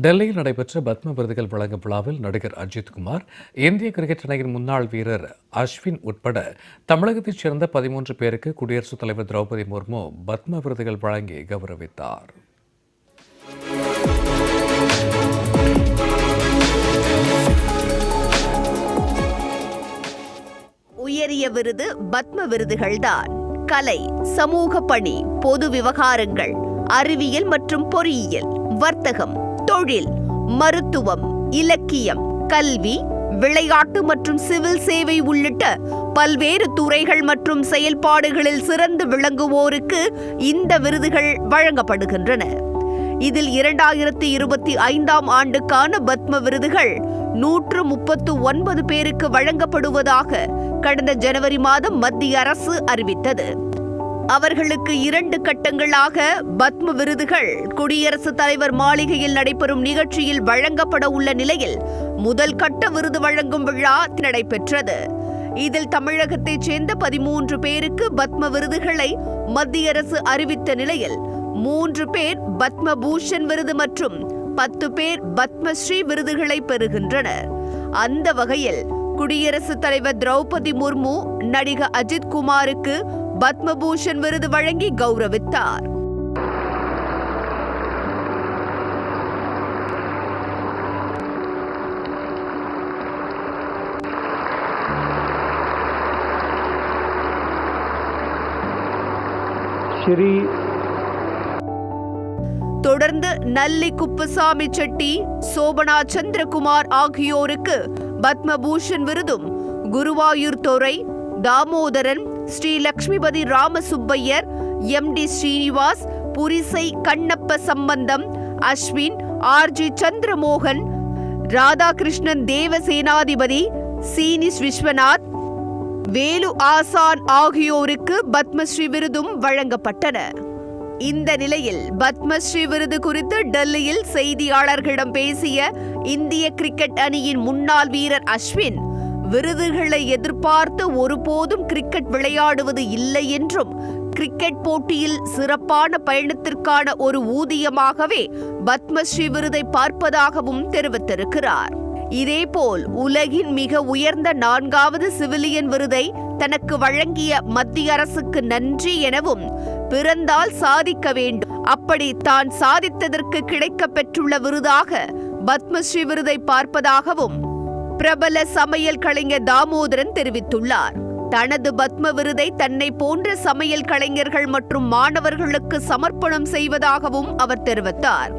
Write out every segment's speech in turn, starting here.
டெல்லியில் நடைபெற்ற பத்ம விருதுகள் வழங்கும் விழாவில் நடிகர் அஜித் குமார் இந்திய கிரிக்கெட் அணியின் முன்னாள் வீரர் அஸ்வின் உட்பட தமிழகத்தைச் சேர்ந்த பதிமூன்று பேருக்கு குடியரசுத் தலைவர் திரௌபதி முர்மு பத்ம விருதுகள் வழங்கி கௌரவித்தார். உயரிய விருது பத்ம விருதுகள்தான். கலை சமூக பணி பொது விவகாரங்கள் அறிவியல் மற்றும் பொறியியல் வர்த்தகம் தொழில் மருத்துவம் இலக்கியம் கல்வி விளையாட்டு மற்றும் சிவில் சேவை உள்ளிட்ட பல்வேறு துறைகள் மற்றும் செயல்பாடுகளில் சிறந்து விளங்குவோருக்கு இந்த விருதுகள் வழங்கப்படுகின்றன. இதில் இரண்டாயிரத்தி இருபத்தி ஐந்தாம் ஆண்டுக்கான பத்ம விருதுகள் நூற்று முப்பத்து ஒன்பது பேருக்கு வழங்கப்படுவதாக கடந்த ஜனவரி மாதம் மத்திய அரசு அறிவித்தது. அவர்களுக்கு இரண்டு கட்டங்களாக பத்ம விருதுகள். குடியரசுத் தலைவர் மாளிகையில் நடைபெறும் நிகழ்ச்சியில் வழங்கப்பட உள்ள நிலையில் முதல் கட்ட விருது வழங்கும் விழா நடைபெற்றது. இதில் தமிழகத்தைச் சேர்ந்த பதிமூன்று பேருக்கு பத்ம விருதுகளை மத்திய அரசு அறிவித்த நிலையில் மூன்று பேர் பத்ம பூஷன் விருது மற்றும் பத்து பேர் பத்மஸ்ரீ விருதுகளை பெறுகின்றனர். அந்த வகையில் குடியரசுத் தலைவர் திரௌபதி முர்மு நடிகர் அஜித் குமாருக்கு பத்மபூஷன் விருது வழங்கி கௌரவித்தார். தொடர்ந்து நல்லி குப்புசாமி செட்டி சோபனா சந்திரகுமார் ஆகியோருக்கு பத்மபூஷன் விருதும் Guruvayur Dorai Damodaran Sri Lakshmipathi Ramasubbaiyer M D Srinivas Purisai Kannappa Sambandam Ashwin R G Chandramohan Radhakrishnan Devasenathipathi சீனிஸ் Viswanath Velu Asan ஆகியோருக்கு பத்மஸ்ரீ விருதும் வழங்கப்பட்டன. இந்த நிலையில் பத்மஸ்ரீ விருது குறித்து டெல்லியில் செய்தியாளர்களிடம் பேசிய இந்திய கிரிக்கெட் அணியின் முன்னாள் வீரர் அஸ்வின் விருதுகளை எதிர்பார்த்து ஒருபோதும் கிரிக்கெட் விளையாடுவது இல்லை என்றும் கிரிக்கெட் போட்டியில் சிறப்பான பயணத்திற்கான ஒரு ஊதியமாகவே பத்மஸ்ரீ விருதை பார்ப்பதாகவும் தெரிவித்திருக்கிறார். இதேபோல் உலகின் மிக உயர்ந்த நான்காவது சிவிலியன் விருதை தனக்கு வழங்கிய மத்திய அரசுக்கு நன்றி எனவும் பிறந்தால் சாதிக்க வேண்டும் அப்படி தான் சாதித்ததற்கு கிடைக்கப் பெற்றுள்ள விருதாக பத்மஸ்ரீ விருதை பார்ப்பதாகவும் பிரபல சமையல் கலைஞர் தாமோதரன் தெரிவித்துள்ளார். தனது பத்ம விருதை தன்னை போன்ற சமையல் கலைஞர்கள் மற்றும் மாணவர்களுக்கு சமர்ப்பணம் செய்வதாகவும் அவர் தெரிவித்தார்.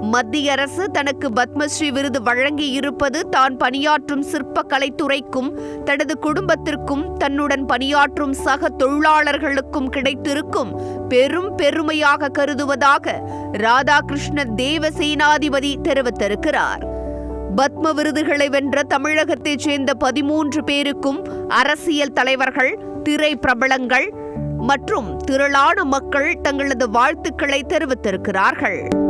மத்திய அரசு தனக்கு பத்மஸ்ரீ விருது வழங்கி இருப்பது தான் பணியாற்றும் சிற்ப கலைத்துறைக்கும் தனது குடும்பத்திற்கும் தன்னுடன் பணியாற்றும் சக தொழிலாளர்களுக்கும் கிடைத்திருக்கும் பெரும் பெருமையாக கருதுவதாக ராதாகிருஷ்ண தேவசேனாதிபதி தெரிவித்திருக்கிறார். பத்ம விருதுகளை வென்ற தமிழகத்தைச் சேர்ந்த பதிமூன்று பேருக்கும் அரசியல் தலைவர்கள் திரை பிரபலங்கள் மற்றும் திரளான மக்கள் தங்களது வாழ்த்துக்களை தெரிவித்திருக்கிறார்கள்.